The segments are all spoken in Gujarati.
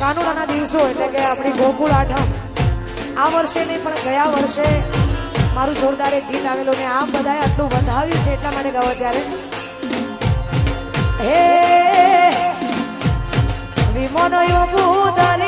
કાનુડાના દિવસો એટલે કે આપણી ગોકુળ આઠમ. આ વર્ષે નહીં, પણ ગયા વર્ષે મારું જોરદાર એક ગીત આવેલું ને આમ બધાએ આટલું વધાવ્યું છે એટલા માટે ગાવા ત્યારે. હે વિમોનયો ભૂદારે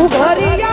ઉભરિયા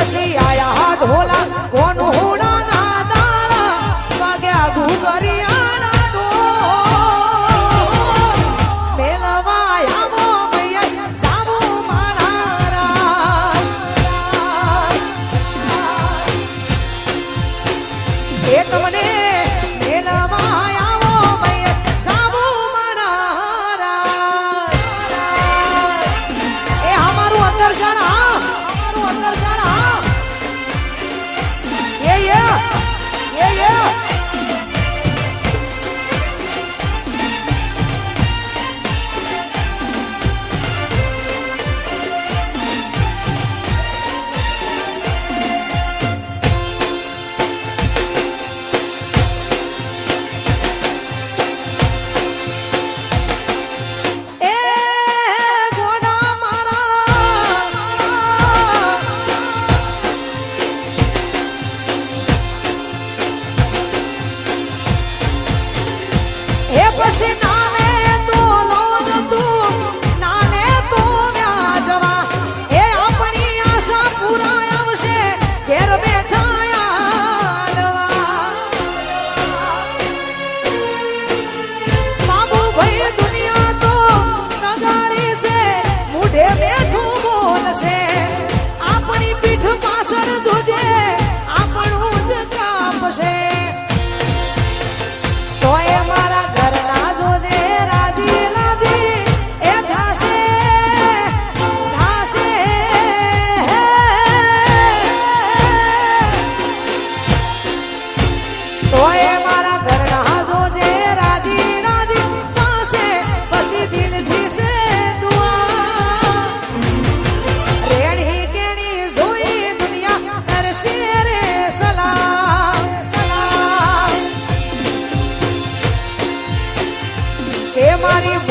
પછી આયા ઢોલ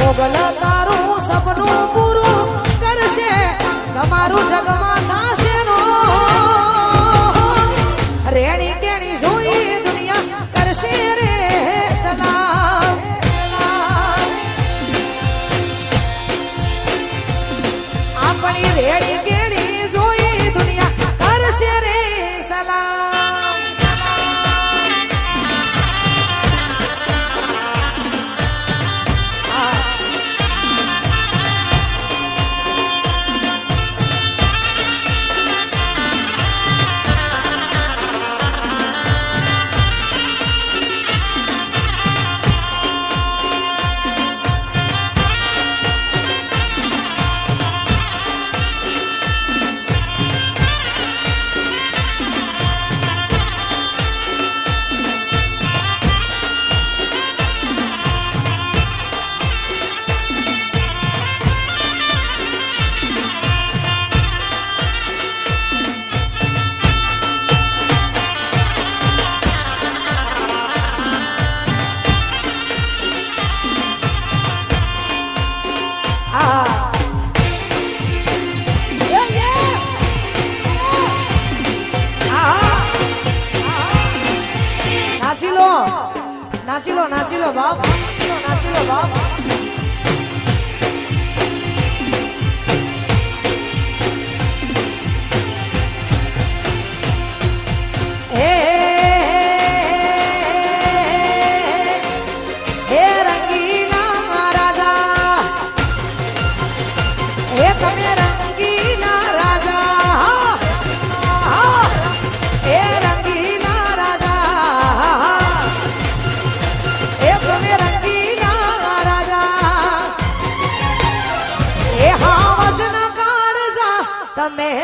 મોગલ તારું સપનું પૂરું કરશે, તમારું જગમાં થશે નો. રેણી કેણી જોઈ દુનિયા કરશે રે સલામ. આપણી રેણી કેણી જોઈ દુનિયા કરશે રે સલામ. 鸡肉，拿鸡肉，拿鸡肉，拿鸡肉包。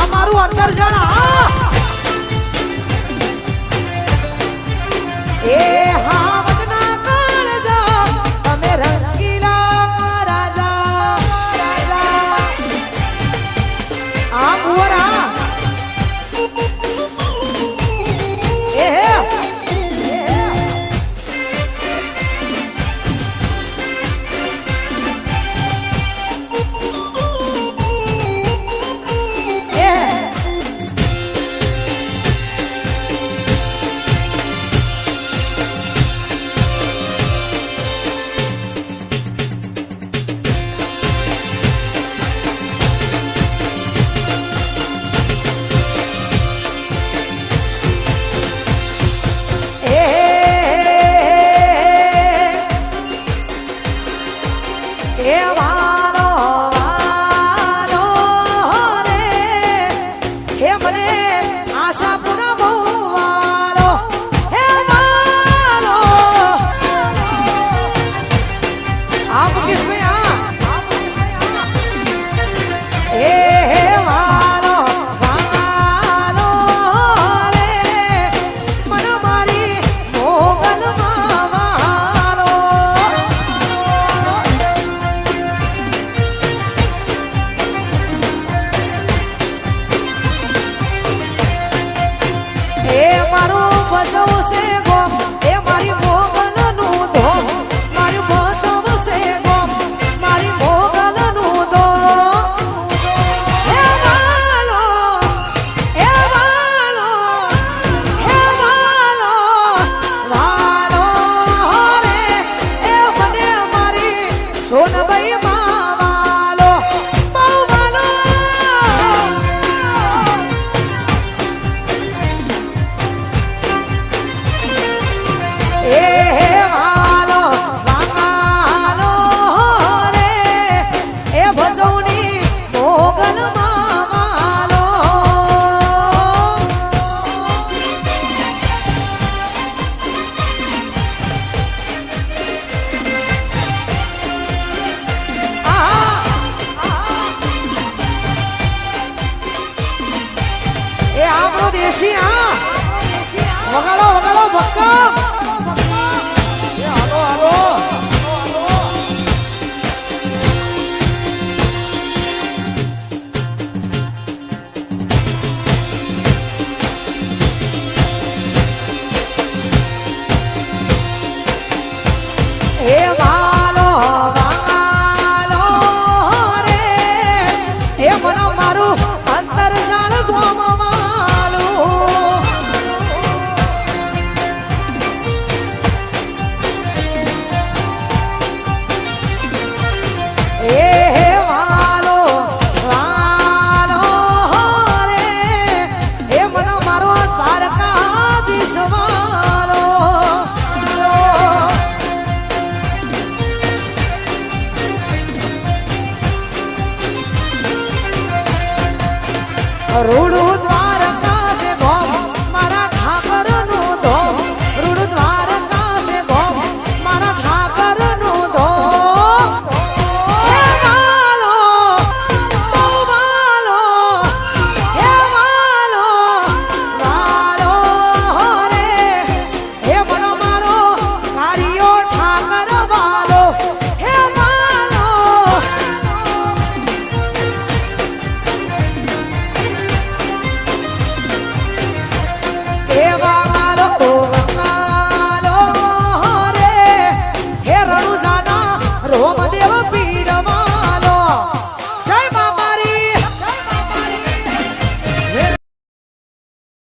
આ મારું અંદર જણા. એ હા. रोडो